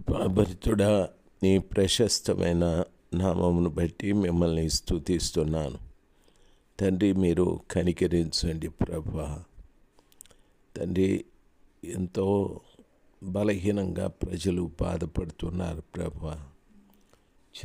కృపాభరితుడా నీ ప్రశస్తమైన నామమును బట్టి మిమ్మల్ని స్తుతిస్తున్నాను. తండ్రి మీరు కనికరించండి ప్రభా. తండ్రి ఎంతో బలహీనంగా ప్రజలు బాధపడుతున్నారు ప్రభా.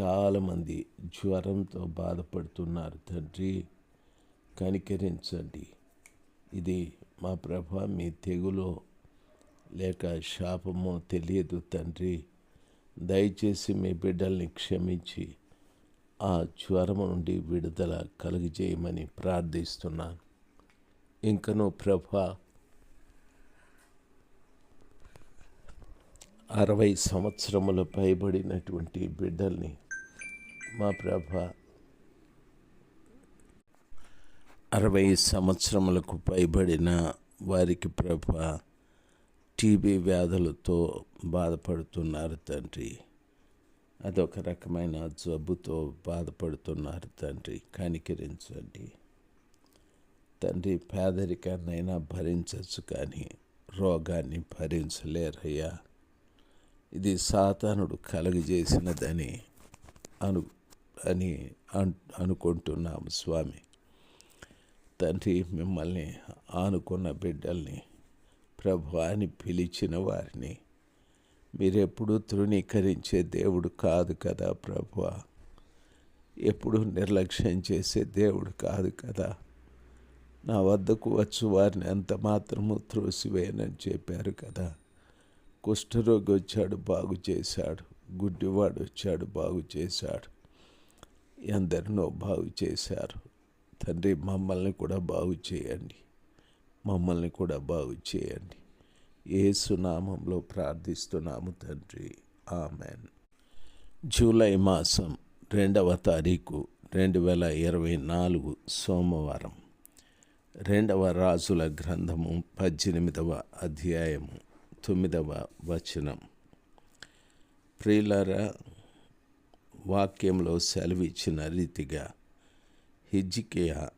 చాలామంది జ్వరంతో బాధపడుతున్నారు తండ్రి. కనికరించండి. ఇది మా ప్రభ మీ తెగులో. లేక శాపమో తెలియదు తండ్రి. దయచేసి మీ బిడ్డల్ని క్షమించి ఆ జ్వరం నుండి విడుదల కలుగజేయమని ప్రార్థిస్తున్నాను. ఇంకను ప్రభ అరవై సంవత్సరముల పైబడినటువంటి బిడ్డల్ని మా ప్రభ అరవై సంవత్సరములకు పైబడిన వారికి ప్రభ టీబీ వ్యాధులతో బాధపడుతున్నారు తండ్రి. అదొక రకమైన జబ్బుతో బాధపడుతున్నారు తండ్రి. కనికరించండి. తండ్రి పేదరికాన్నైనా భరించవచ్చు కానీ రోగాన్ని భరించలేరయ్యా. ఇది సాతానుడు కలుగజేసినదని అను అని అనుకుంటున్నాము స్వామి. తండ్రి మిమ్మల్ని ఆనుకున్న బిడ్డల్ని ప్రభు అని పిలిచిన వారిని మీరెప్పుడు తృణీకరించే దేవుడు కాదు కదా ప్రభు. ఎప్పుడు నిర్లక్ష్యం చేసే దేవుడు కాదు కదా. నా వద్దకు వచ్చు వారిని ఎంత మాత్రము త్రోసివేయనని చెప్పారు కదా. కుష్ఠరోగి వచ్చాడు బాగు చేశాడు. గుడ్డివాడు వచ్చాడు బాగు చేశాడు. ఎందరినో బాగు చేశారు. తండ్రి మమ్మల్ని కూడా బాగు చేయండి. మమ్మల్ని కూడా బాగు చేయండి. ఏసునామంలో ప్రార్థిస్తున్నాము తండ్రి. ఆమెన్. జూలై మాసం రెండవ తారీఖు రెండు వేల ఇరవై నాలుగు సోమవారం. రెండవ రాజుల గ్రంథము పద్దెనిమిదవ అధ్యాయము తొమ్మిదవ వచనం. ప్రియులర వాక్యంలో సెలవిచ్చిన రీతిగా హిజ్కియా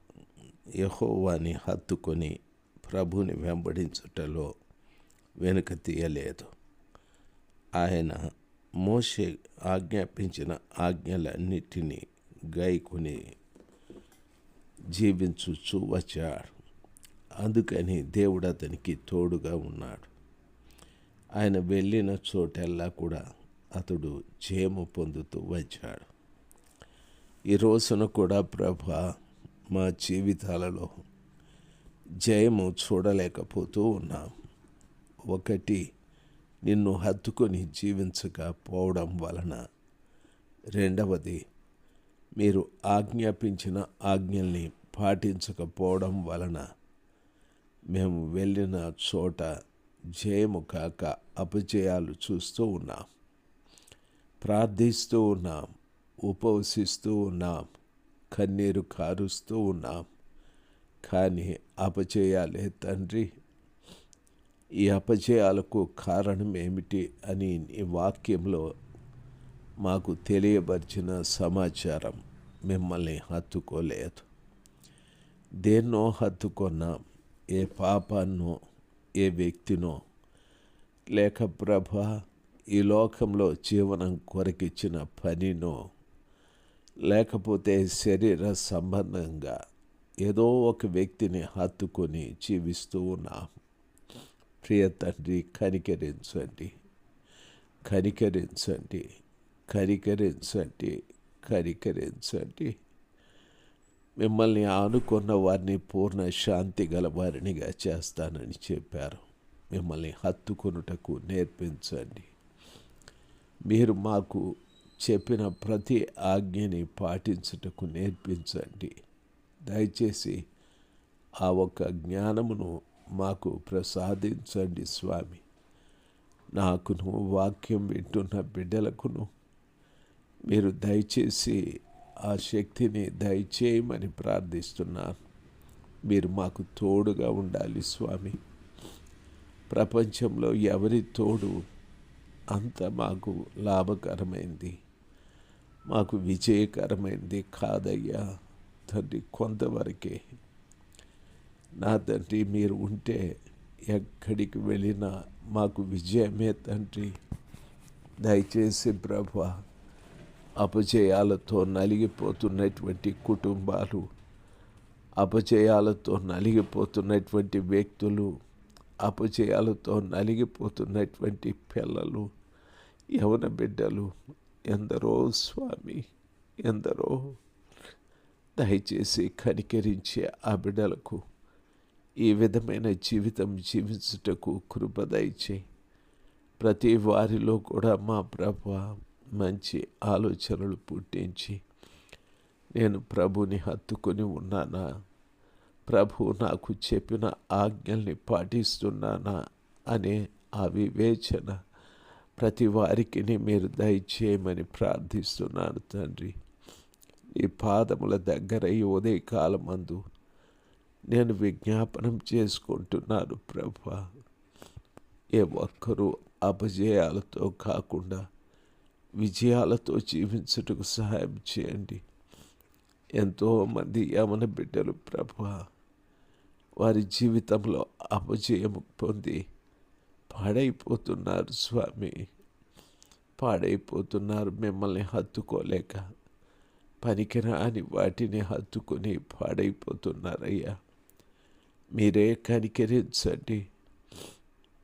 యహోవాని హత్తుకొని ప్రభుని వెంబడించుటలో వెనుక తీయలేదు. ఆయన మోషే ఆజ్ఞాపించిన ఆజ్ఞలన్నిటినీ గైకుని జీవించుచూ వచ్చాడు. అందుకని దేవుడు అతనికి తోడుగా ఉన్నాడు. ఆయన వెళ్ళిన చోటెల్లా కూడా అతడు చేము పొందుతూ వచ్చాడు. ఈ రోజున కూడా ప్రభ మా జీవితాలలో జయము చూడలేకపోతూ ఉన్నాం. ఒకటి నిన్ను హత్తుకొని జీవించకపోవడం వలన. రెండవది మీరు ఆజ్ఞాపించిన ఆజ్ఞల్ని పాటించకపోవడం వలన. మేము వెళ్ళిన చోట జయము కాక అపజయాలు చూస్తూ ఉన్నాం. ప్రార్థిస్తూ ఉన్నాం. ఉపవసిస్తూ ఉన్నాం. కన్నీరు కారుస్తూ ఉన్నాం. కానీ అపజయాలే తండ్రి. ఈ అపజయాలకు కారణం ఏమిటి అని ఈ వాక్యంలో మాకు తెలియపరిచిన సమాచారం మిమ్మల్ని హత్తుకోలేదు. దేన్నో హత్తుకున్నా ఏ పాపాన్నో ఏ వ్యక్తినో లేక ప్రభ ఈ లోకంలో జీవనం కొరకిచ్చిన పనినో లేకపోతే శరీర సంబంధంగా ఏదో ఒక వ్యక్తిని హత్తుకొని జీవిస్తూ ఉన్నాం. ప్రియ తండ్రి కనికరించండి. కనికరించండి. కనికరించండి. కనికరించండి. మిమ్మల్ని ఆనుకున్న వారిని పూర్ణ శాంతి గల వారినిగా చేస్తానని చెప్పారు. మిమ్మల్ని హత్తుకొనుటకు నేర్పించండి. మీరు మాకు చెప్పిన ప్రతి ఆజ్ఞని పాటించుటకు నేర్పించండి. దయచేసి ఆ ఒక్క జ్ఞానమును మాకు ప్రసాదించండి స్వామి. నాకును వాక్యం వింటున్న బిడ్డలకును మీరు దయచేసి ఆ శక్తిని దయచేయమని ప్రార్థిస్తున్నాను. మీరు మాకు తోడుగా ఉండాలి స్వామి. ప్రపంచంలో ఎవరి తోడు అంత మాకు లాభకరమైంది. మాకు విజయకరమైంది కాదయ్యా. తండ్రి కొంతవరకే. నా తండ్రి మీరు ఉంటే ఎక్కడికి వెళ్ళినా మాకు విజయమే తండ్రి. దయచేసి ప్రభు అపజయాలతో నలిగిపోతున్నటువంటి కుటుంబాలు అపజయాలతో నలిగిపోతున్నటువంటి వ్యక్తులు అపజయాలతో నలిగిపోతున్నటువంటి పిల్లలు యవన బిడ్డలు ఎందరో స్వామి ఎందరో దయచేసి కనికరించి ఆ బిడ్డలకు ఈ విధమైన జీవితం జీవించుటకు కృప దయచేయి. ప్రతి వారిలో కూడా మా ప్రభ మంచి ఆలోచనలు పుట్టించి నేను ప్రభుని హత్తుకొని ఉన్నానా? ప్రభు నాకు చెప్పిన ఆజ్ఞల్ని పాటిస్తున్నానా? అనే ఆ వివేచన ప్రతి వారికి మీరు దయచేయమని ప్రార్థిస్తున్నాను తండ్రి. ఈ పాదముల దగ్గర ఈ ఉదయకాలమందు నేను విజ్ఞాపనం చేసుకుంటున్నాను ప్రభా. ఏ ఒక్కరూ అపజయాలతో కాకుండా విజయాలతో జీవించుటకు సహాయం చేయండి. ఎంతోమంది యమన బిడ్డలు ప్రభా వారి జీవితంలో అపజయం పొంది పాడైపోతున్నారు స్వామి. పాడైపోతున్నారు మిమ్మల్ని హత్తుకోలేక. పనికిరాని వాటిని హత్తుకొని పాడైపోతున్నారయ్యా. మీరే కనికరించండి.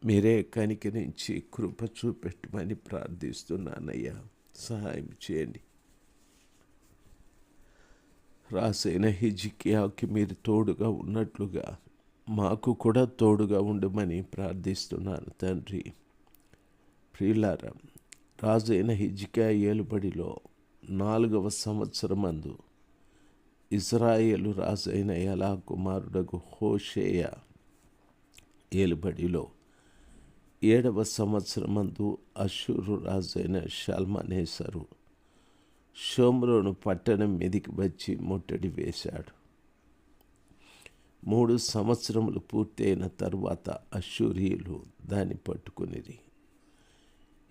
మీరే కనికరించి కృప చూపెట్టమని ప్రార్థిస్తున్నానయ్యా. సహాయం చేయండి. రాసైన హిజికియాకి మీరు తోడుగా ఉన్నట్లుగా మాకు కూడా తోడుగా ఉండమని ప్రార్థిస్తున్నాను తండ్రి. ప్రియులారా రాజైన హిజికియా ఏలుబడిలో నాలుగవ సంవత్సరమందు ఇజ్రాయేలు రాజైన ఎలా కుమారుడకు హోషేయ ఏలుబడిలో ఏడవ సంవత్సరమందు అశూరు రాజైన షల్మనేసరు షోమ్రోను పట్టణం మీదికి వచ్చి ముట్టడి వేశాడు. మూడు సంవత్సరములు పూర్తయిన తరువాత అశూరియులు దాన్ని పట్టుకుని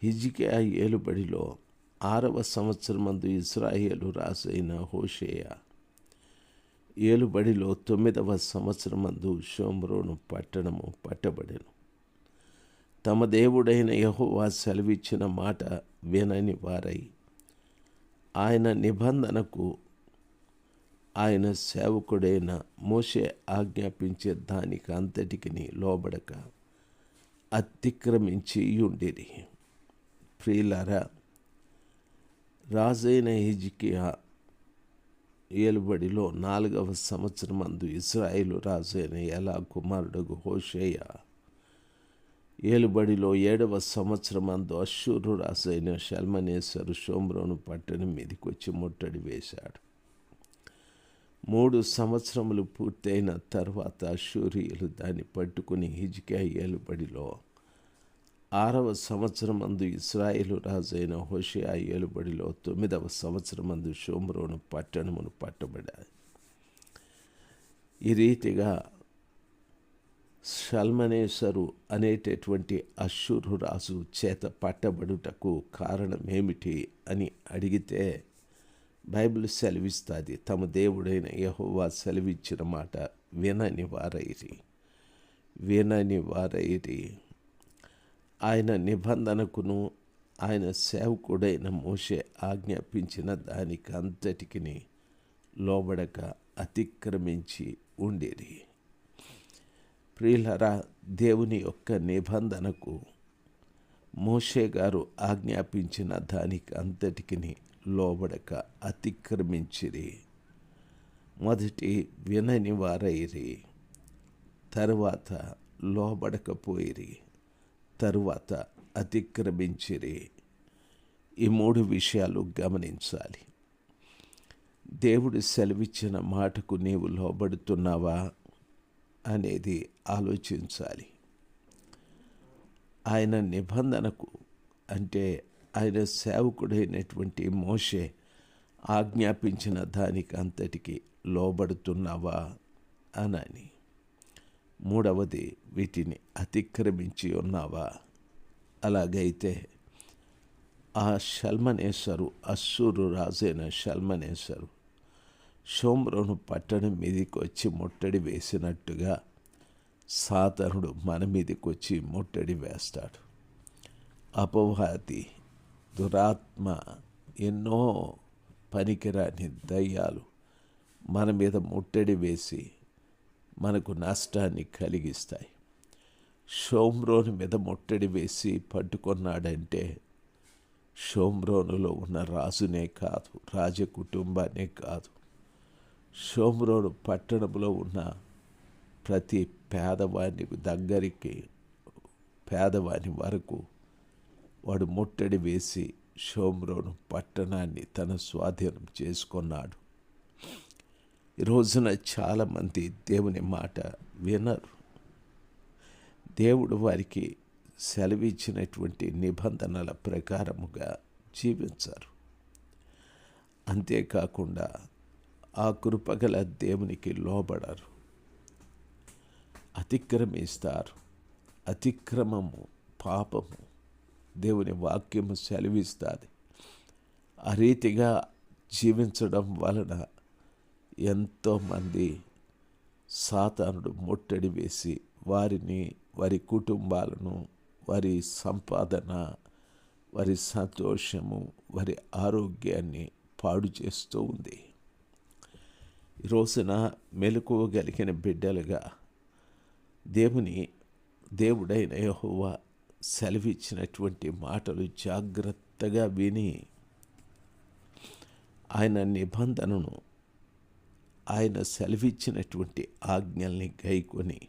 హిజికియా ఏలుబడిలో ఆరవ సంవత్సరమందు ఇస్రాయేలు రాజైన హోషేయ ఏలుబడిలో తొమ్మిదవ సంవత్సరమందు షోమ్రోను పట్టణము పట్టబడెను. తమ దేవుడైన యహోవా సెలవిచ్చిన మాట వినని వారై ఆయన నిబంధనకు ఆయన సేవకుడైన మోషే ఆజ్ఞాపించే దానికి అంతటికి లోబడక అతిక్రమించి ఉండిరి ప్రియులారా రాజైన హిజికియా ఏలుబడిలో నాలుగవ సంవత్సరం అందు ఇస్రాయేలు రాజైన ఎలా కుమారుడు హోషేయ ఏలుబడిలో ఏడవ సంవత్సరం అందు అశ్షూరు రాజైన షల్మనేశ్వరు షోమ్రోను పట్టణం మీదకి వచ్చి ముట్టడి వేశాడు. మూడు సంవత్సరములు పూర్తయిన తర్వాత అశ్షూరియులు దాన్ని పట్టుకుని హిజికియా ఏలుబడిలో ఆరవ సంవత్సరం అందు ఇస్రాయేలు రాజైన హోషియా ఏలుబడిలో తొమ్మిదవ సంవత్సరం అందు షోమ్రోను పట్టణమును పట్టబడాయి ఈ రీతిగా షల్మనేశ్వరు అనేటటువంటి అశ్వరు రాజు చేత పట్టబడుటకు కారణం ఏమిటి అని అడిగితే బైబిల్ సెలవిస్తుంది తమ దేవుడైన యహోవా సెలవిచ్చిన మాట వినని వారైరి వినని వారైరి ఆయన నిబంధనకును ఆయన సేవకుడైన మోషే ఆజ్ఞాపించిన దానికి అంతటికి లోబడక అతిక్రమించి ఉండేది. ప్రియులరా దేవుని యొక్క నిబంధనకు మోషే గారు ఆజ్ఞాపించిన దానికి అంతటికి లోబడక అతిక్రమించిరి. మొదటి వినని వారైరి తర్వాత లోబడకపోయిరి. తరువాత అతిక్రమించిరి. ఈ మూడు విషయాలు గమనించాలి. దేవుడు సెలవిచ్చిన మాటకు నీవు లోబడుతున్నావా అనేది ఆలోచించాలి. ఆయన నిబంధనకు అంటే ఆయన సేవకుడైనటువంటి మోషే ఆజ్ఞాపించిన దానికి అంతటికి లోబడుతున్నావా అనని. మూడవది వీటిని అతిక్రమించి ఉన్నావా? అలాగైతే ఆ షల్మనేశ్వరు అస్సూరు రాజైన షల్మనేశ్వరు షోమ్రోను పట్టణం మీదకి వచ్చి ముట్టడి వేసినట్టుగా సాతనుడు మన మీదకి వచ్చి ముట్టడి వేస్తాడు. అపవాది దురాత్మ ఎన్నో పనికిరాని దయ్యాలు మన మీద ముట్టడి వేసి మనకు నష్టాన్ని కలిగిస్తాయి. షోమ్రోను మీద ముట్టడి వేసి పట్టుకున్నాడంటే షోమ్రోనులో ఉన్న రాజునే కాదు రాజ కుటుంబాన్నే కాదు. షోమ్రోను పట్టణంలో ఉన్న ప్రతి పేదవాని దగ్గరికి పేదవాని వరకు వాడు ముట్టడి వేసి షోమ్రోను పట్టణాన్ని తన స్వాధీనం చేసుకున్నాడు. ఈ రోజున చాలామంది దేవుని మాట వినరు. దేవుడు వారికి సెలవిచ్చినటువంటి నిబంధనల ప్రకారముగా జీవించారు. అంతేకాకుండా ఆ కృపగల దేవునికి లోబడరు. అతిక్రమిస్తారు. అతిక్రమము పాపము. దేవుని వాక్యము సెలవిస్తుంది. ఆ రీతిగా జీవించడం వలన ఎంతోమంది సాతానుడు ముట్టడి వేసి వారిని వారి కుటుంబాలను వారి సంపాదన వారి సంతోషము వారి ఆరోగ్యాన్ని పాడు చేస్తూ ఉంది. ఈ రోజున మెలకువగలిగిన బిడ్డలుగా దేవుని దేవుడైన యెహోవా సెలవిచ్చినటువంటి మాటలు జాగ్రత్తగా విని ఆయన నిబంధనను ఆయన సెలవిచ్చినటువంటి ఆజ్ఞల్ని గైకొని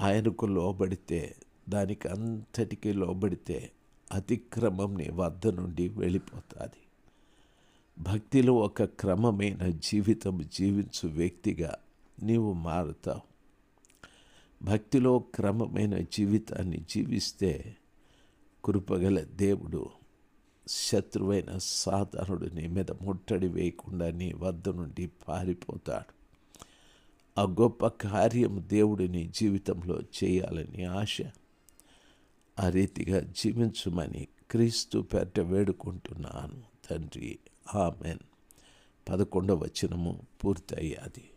ఆయనకు లోబడితే దానికి అంతటికీ లోబడితే అతిక్రమం నీ వద్ద నుండి వెళ్ళిపోతుంది. భక్తిలో ఒక క్రమమైన జీవితం జీవించు వ్యక్తిగా నీవు మారుతావు. భక్తిలో క్రమమైన జీవితాన్ని జీవిస్తే కృపగల దేవుడు శత్రువైన సాతానుడు నీ మీద ముట్టడి వేయకుండా నీ వద్ద నుండి పారిపోతాడు. ఆ గొప్ప కార్యం దేవుడు నీ జీవితంలో చేయాలని ఆశ. ఆ రీతిగా జీవించుమని క్రీస్తు పేట వేడుకుంటున్నాను తండ్రి. ఆమెన్. పదకొండవ వచనము పూర్తయ్యాది.